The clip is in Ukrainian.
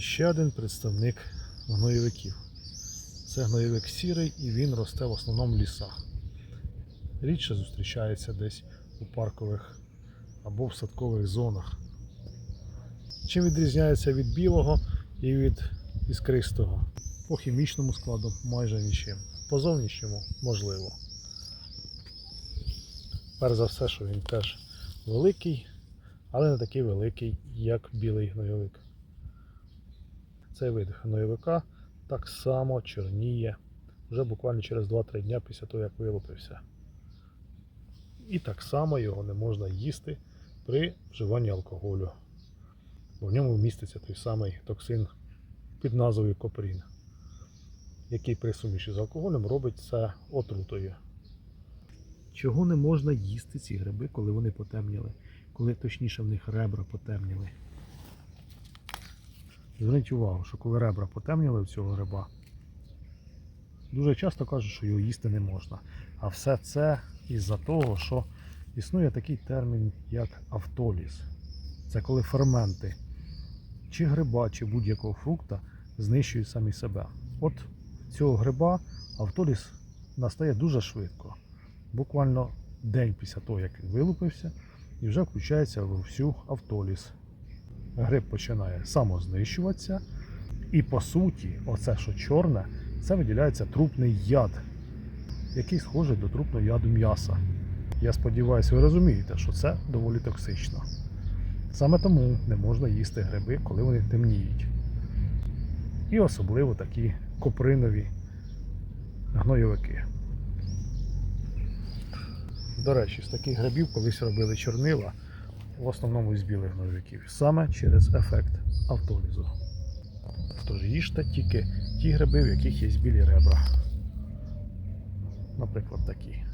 Ще один представник гноєвиків. Це гноєвик сірий і він росте в основному в лісах. Рідше зустрічається десь у паркових або в садкових зонах. Чим відрізняється від білого і від іскристого? По хімічному складу майже нічим. По зовнішньому можливо. Перш за все, що він теж великий, але не такий великий, як білий гнойовик. Цей вид гнойовика так само чорніє вже буквально через 2-3 дня після того, як вилупився. І так само його не можна їсти при вживанні алкоголю. Бо в ньому міститься той самий токсин під назвою копрін, який при суміші з алкоголем робить це отрутою. Чого не можна їсти ці гриби, коли вони потемніли, коли точніше в них ребра потемніли. Зверніть увагу, що коли ребра потемніли в цього гриба, дуже часто кажуть, що його їсти не можна. А все це із-за того, що існує такий термін, як автоліз. Це коли ферменти чи гриба, чи будь-якого фрукта знищують самі себе. От цього гриба автоліз настає дуже швидко. Буквально день після того, як він вилупився, і вже включається в всю автоліз. Гриб починає самознищуватися. І по суті, оце, що чорне, це виділяється трупний яд, який схожий до трупного яду м'яса. Я сподіваюся, ви розумієте, що це доволі токсично. Саме тому не можна їсти гриби, коли вони темніють. І особливо такі копринові гнойовики. До речі, з таких грибів колись робили чорнила, в основному із білих ножиків, саме через ефект автолізу. Тож їжте тільки ті гриби, в яких є білі ребра. Наприклад, такі.